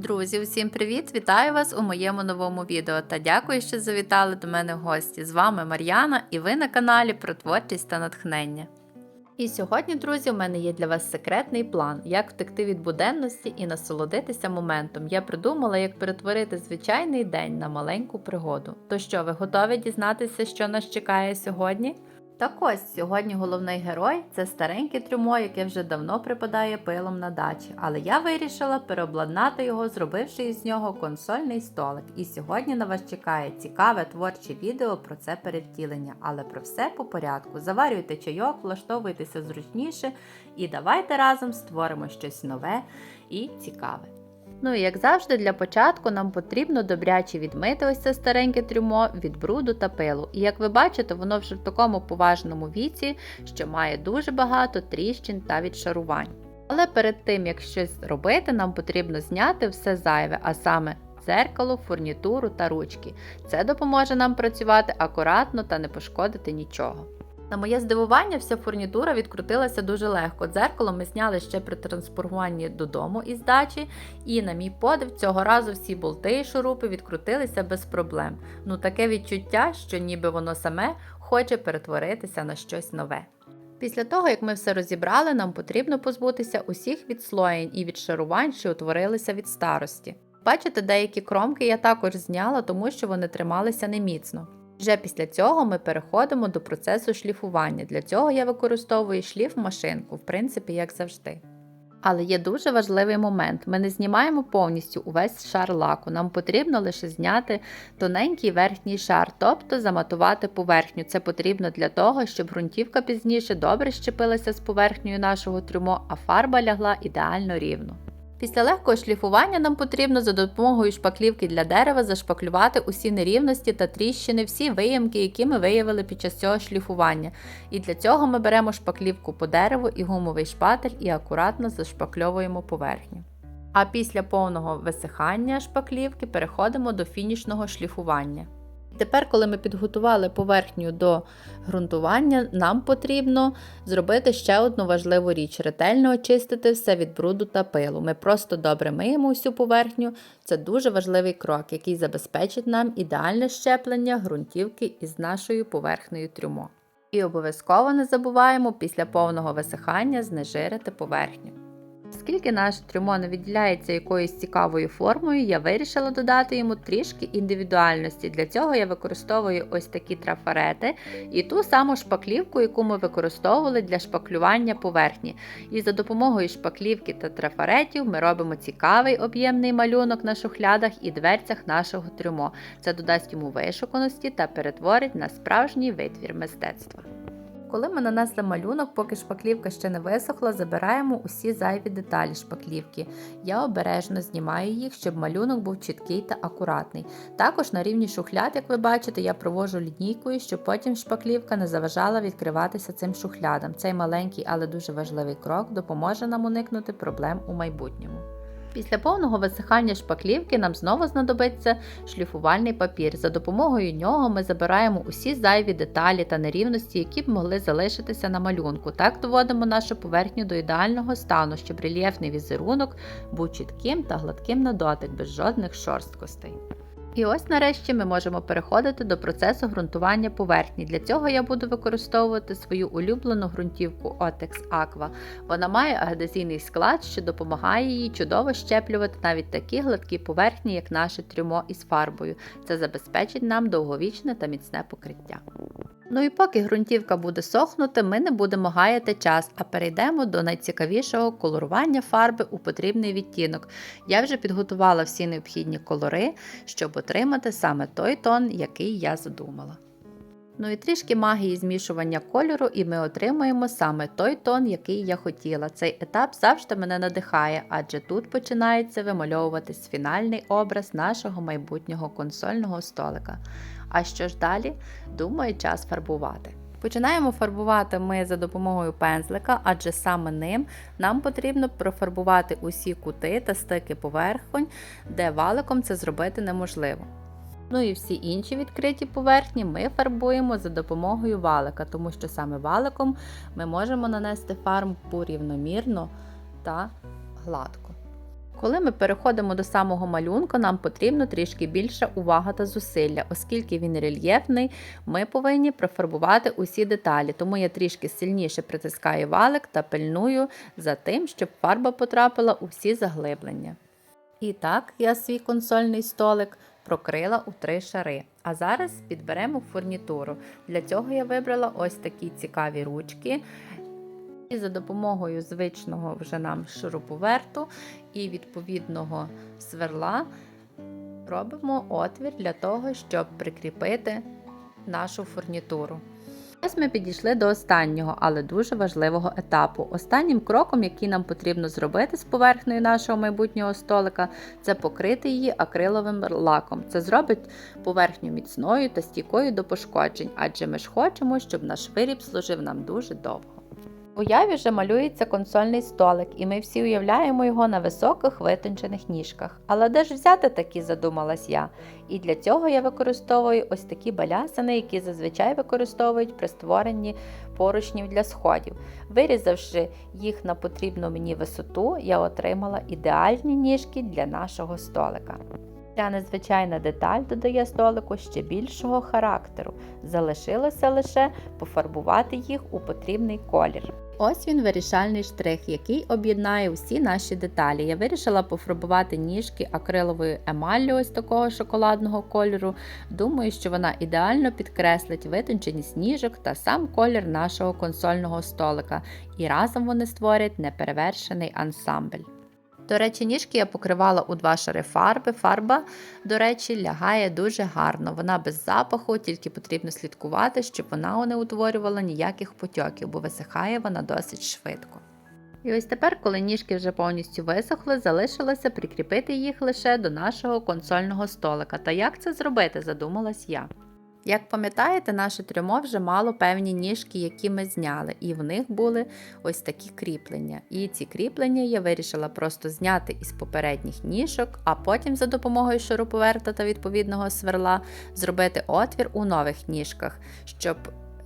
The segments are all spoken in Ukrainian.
Друзі, усім привіт! Вітаю вас у моєму новому відео та дякую, що завітали до мене в гості. З вами Мар'яна і ви на каналі про творчість та натхнення. І сьогодні, друзі, у мене є для вас секретний план, як втекти від буденності і насолодитися моментом. Я придумала, як перетворити звичайний день на маленьку пригоду. То що, ви готові дізнатися, що нас чекає сьогодні? Так ось сьогодні головний герой це стареньке трюмо, яке вже давно припадає пилом на дачі, але я вирішила переобладнати його, зробивши із нього консольний столик. І сьогодні на вас чекає цікаве творче відео про це перевтілення, але про все по порядку. Заварюйте чайок, влаштовуйтеся зручніше і давайте разом створимо щось нове і цікаве. Ну і як завжди, для початку нам потрібно добряче відмити ось це стареньке трюмо від бруду та пилу. І як ви бачите, воно вже в такому поважному віці, що має дуже багато тріщин та відшарувань. Але перед тим, як щось робити, нам потрібно зняти все зайве, а саме дзеркало, фурнітуру та ручки. Це допоможе нам працювати акуратно та не пошкодити нічого. На моє здивування, вся фурнітура відкрутилася дуже легко. Дзеркало ми зняли ще при транспортуванні додому із дачі, і, на мій подив, цього разу всі болти і шурупи відкрутилися без проблем. Ну таке відчуття, що ніби воно саме хоче перетворитися на щось нове. Після того, як ми все розібрали, нам потрібно позбутися усіх відслоєнь і відшарувань, що утворилися від старості. Бачите, деякі кромки я також зняла, тому що вони трималися неміцно. Вже після цього ми переходимо до процесу шліфування. Для цього я використовую шліф-машинку, в принципі, як завжди. Але є дуже важливий момент: ми не знімаємо повністю увесь шар лаку. Нам потрібно лише зняти тоненький верхній шар, тобто заматувати поверхню. Це потрібно для того, щоб ґрунтівка пізніше добре щепилася з поверхнею нашого трюмо, а фарба лягла ідеально рівно. Після легкого шліфування нам потрібно за допомогою шпаклівки для дерева зашпаклювати усі нерівності та тріщини, всі виямки, які ми виявили під час цього шліфування. І для цього ми беремо шпаклівку по дереву і гумовий шпатель і акуратно зашпакльовуємо поверхню. А після повного висихання шпаклівки переходимо до фінішного шліфування. Тепер, коли ми підготували поверхню до ґрунтування, нам потрібно зробити ще одну важливу річ ретельно очистити все від бруду та пилу. Ми просто добре миємо усю поверхню. Це дуже важливий крок, який забезпечить нам ідеальне щеплення ґрунтівки із нашою поверхнею трюмо. І обов'язково не забуваємо після повного висихання знежирити поверхню. Оскільки наше трюмо не відділяється якоюсь цікавою формою, я вирішила додати йому трішки індивідуальності. Для цього я використовую ось такі трафарети і ту саму шпаклівку, яку ми використовували для шпаклювання поверхні. І за допомогою шпаклівки та трафаретів ми робимо цікавий об'ємний малюнок на шухлядах і дверцях нашого трюмо. Це додасть йому вишуканості та перетворить на справжній витвір мистецтва. Коли ми нанесли малюнок, поки шпаклівка ще не висохла, забираємо усі зайві деталі шпаклівки. Я обережно знімаю їх, щоб малюнок був чіткий та акуратний. Також на рівні шухляд, як ви бачите, я провожу лінійкою, щоб потім шпаклівка не заважала відкриватися цим шухлядам. Цей маленький, але дуже важливий крок допоможе нам уникнути проблем у майбутньому. Після повного висихання шпаклівки нам знову знадобиться шліфувальний папір. За допомогою нього ми забираємо усі зайві деталі та нерівності, які б могли залишитися на малюнку. Так доводимо нашу поверхню до ідеального стану, щоб рельєфний візерунок був чітким та гладким на дотик, без жодних шорсткостей. І ось нарешті ми можемо переходити до процесу ґрунтування поверхні. Для цього я буду використовувати свою улюблену ґрунтівку Otex Aqua. Вона має адезійний склад, що допомагає їй чудово щеплювати навіть такі гладкі поверхні, як наше трюмо із фарбою. Це забезпечить нам довговічне та міцне покриття. Ну і поки ґрунтівка буде сохнути, ми не будемо гаяти час, а перейдемо до найцікавішого колорування фарби у потрібний відтінок. Я вже підготувала всі необхідні колори, щоб отримати саме той тон, який я задумала. Ну і трішки магії змішування кольору, і ми отримуємо саме той тон, який я хотіла. Цей етап завжди мене надихає, адже тут починається вимальовуватись фінальний образ нашого майбутнього консольного столика. А що ж далі? Думаю, час фарбувати. Починаємо фарбувати ми за допомогою пензлика, адже саме ним нам потрібно профарбувати усі кути та стики поверхонь, де валиком це зробити неможливо. Ну і всі інші відкриті поверхні ми фарбуємо за допомогою валика, тому що саме валиком ми можемо нанести фарбу рівномірно та гладко. Коли ми переходимо до самого малюнка, нам потрібно трішки більше увага та зусилля, оскільки він рельєфний, ми повинні профарбувати усі деталі, тому я трішки сильніше притискаю валик та пильную за тим, щоб фарба потрапила у всі заглиблення. І так я свій консольний столик прокрила у три шари. А зараз підберемо фурнітуру. Для цього я вибрала ось такі цікаві ручки. І за допомогою звичного вже нам шуруповерту і відповідного сверла робимо отвір для того, щоб прикріпити нашу фурнітуру. Ось ми підійшли до останнього, але дуже важливого етапу. Останнім кроком, який нам потрібно зробити з поверхнею нашого майбутнього столика, це покрити її акриловим лаком. Це зробить поверхню міцною та стійкою до пошкоджень, адже ми ж хочемо, щоб наш виріб служив нам дуже довго. Уяві вже малюється консольний столик, і ми всі уявляємо його на високих витончених ніжках. Але де ж взяти такі, задумалась я. І для цього я використовую ось такі балясини, які зазвичай використовують при створенні поручнів для сходів. Вирізавши їх на потрібну мені висоту, я отримала ідеальні ніжки для нашого столика. Ця незвичайна деталь додає столику ще більшого характеру. Залишилося лише пофарбувати їх у потрібний колір. Ось він вирішальний штрих, який об'єднає всі наші деталі. Я вирішила пофарбувати ніжки акриловою емаллю ось такого шоколадного кольору. Думаю, що вона ідеально підкреслить витонченість ніжок та сам колір нашого консольного столика, і разом вони створять неперевершений ансамбль. До речі, ніжки я покривала у два шари фарби. Фарба, до речі, лягає дуже гарно. Вона без запаху, тільки потрібно слідкувати, щоб вона не утворювала ніяких потьоків, бо висихає вона досить швидко. І ось тепер, коли ніжки вже повністю висохли, залишилося прикріпити їх лише до нашого консольного столика. Та як це зробити, задумалась я. Як пам'ятаєте, наше трюмо вже мало певні ніжки, які ми зняли, і в них були ось такі кріплення. І ці кріплення я вирішила просто зняти із попередніх ніжок, а потім за допомогою шуруповерта та відповідного сверла зробити отвір у нових ніжках, щоб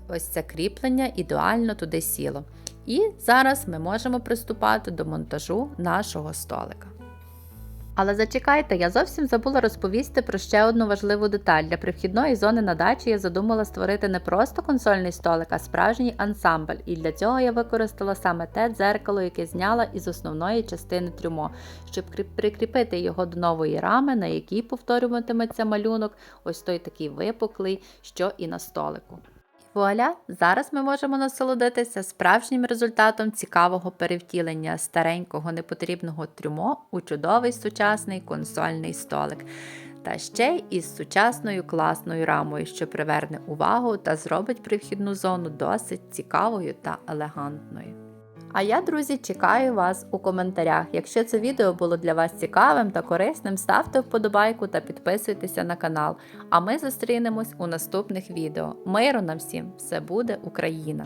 ось це кріплення ідеально туди сіло. І зараз ми можемо приступати до монтажу нашого столика. Але зачекайте, я зовсім забула розповісти про ще одну важливу деталь. Для прихідної зони на дачі я задумала створити не просто консольний столик, а справжній ансамбль. І для цього я використала саме те дзеркало, яке зняла із основної частини трюмо, щоб прикріпити його до нової рами, на якій повторюватиметься малюнок, ось той такий випуклий, що і на столику. Вуаля! Зараз ми можемо насолодитися справжнім результатом цікавого перевтілення старенького непотрібного трюмо у чудовий сучасний консольний столик. Та ще й із сучасною класною рамою, що приверне увагу та зробить привхідну зону досить цікавою та елегантною. А я, друзі, чекаю вас у коментарях. Якщо це відео було для вас цікавим та корисним, ставте вподобайку та підписуйтеся на канал. А ми зустрінемось у наступних відео. Миру нам всім! Все буде Україна!